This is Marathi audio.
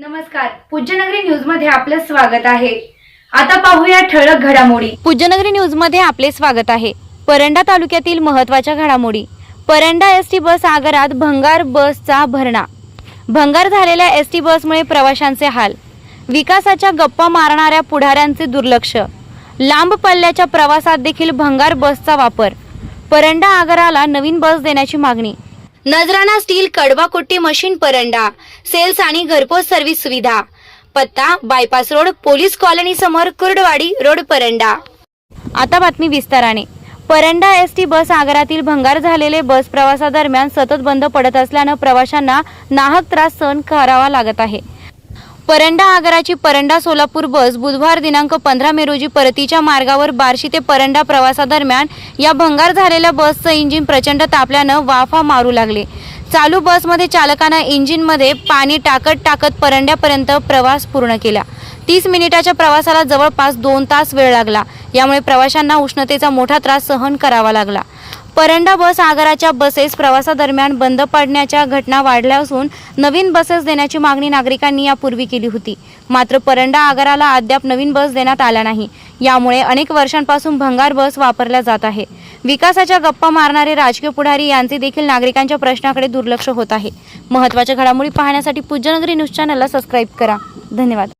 नमस्कार. पूज्यनगरी न्यूजमध्ये आपलं स्वागत आहे. आता पाहूया ठळक घडामोडी. पूज्यनगरी न्यूजमध्ये आपले स्वागत आहे. परंडा तालुक्यातील महत्त्वाच्या घडामोडी. परंडा एस टी बस आगारात भंगार बसचा भरणा. भंगार झालेल्या एस टी बसमुळे प्रवाशांचे हाल. विकासाच्या गप्पा मारणाऱ्या पुढाऱ्यांचे दुर्लक्ष. लांब पल्ल्याच्या प्रवासात देखील भंगार बसचा वापर. परंडा आगाराला नवीन बस देण्याची मागणी. नजराणा स्टील कडवाकुट्टी मशीन परंडा सेल्स आणि घरपोच सर्व्हिस सुविधा. पत्ता बायपास रोड पोलीस कॉलनी समोर कुर्डवाडी रोड परंडा. आता बातमी विस्ताराने. परंडा एस टी बस आगारातील भंगार झालेले बस प्रवासादरम्यान सतत बंद पडत असल्यानं प्रवाशांना नाहक त्रास सहन करावा लागत आहे. परंडा आगाराची परंडा सोलापूर बस बुधवार दिनांक पंधरा मे रोजी परतीच्या मार्गावर बार्शी ते परंडा प्रवासादरम्यान या भंगार झालेल्या बसचं इंजिन प्रचंड तापल्यानं वाफा मारू लागले. चालू बसमध्ये चालकानं इंजिनमध्ये पाणी टाकत टाकत परंड्यापर्यंत प्रवास पूर्ण केला. तीस मिनिटाच्या प्रवासाला जवळपास दोन तास वेळ लागला. यामुळे प्रवाशांना उष्णतेचा मोठा त्रास सहन करावा लागला. परंडा बस आगाराच्या बसेस प्रवासादरम्यान बंद पडण्याच्या घटना वाढल्या असून नवीन बसेस देण्याची मागणी नागरिकांनी यापूर्वी केली होती. मात्र परंडा आगाराला अद्याप नवीन बस देण्यात आल्या नाही. यामुळे अनेक वर्षांपासून भंगार बस वापरल्या जात आहे. विकासाच्या गप्पा मारणारे राजकीय पुढारी यांचे देखील नागरिकांच्या प्रश्नाकडे दुर्लक्ष होत आहे. महत्त्वाच्या घडामोडी पाहण्यासाठी पूज्यनगरी न्यूज चॅनलला सबस्क्राईब करा. धन्यवाद.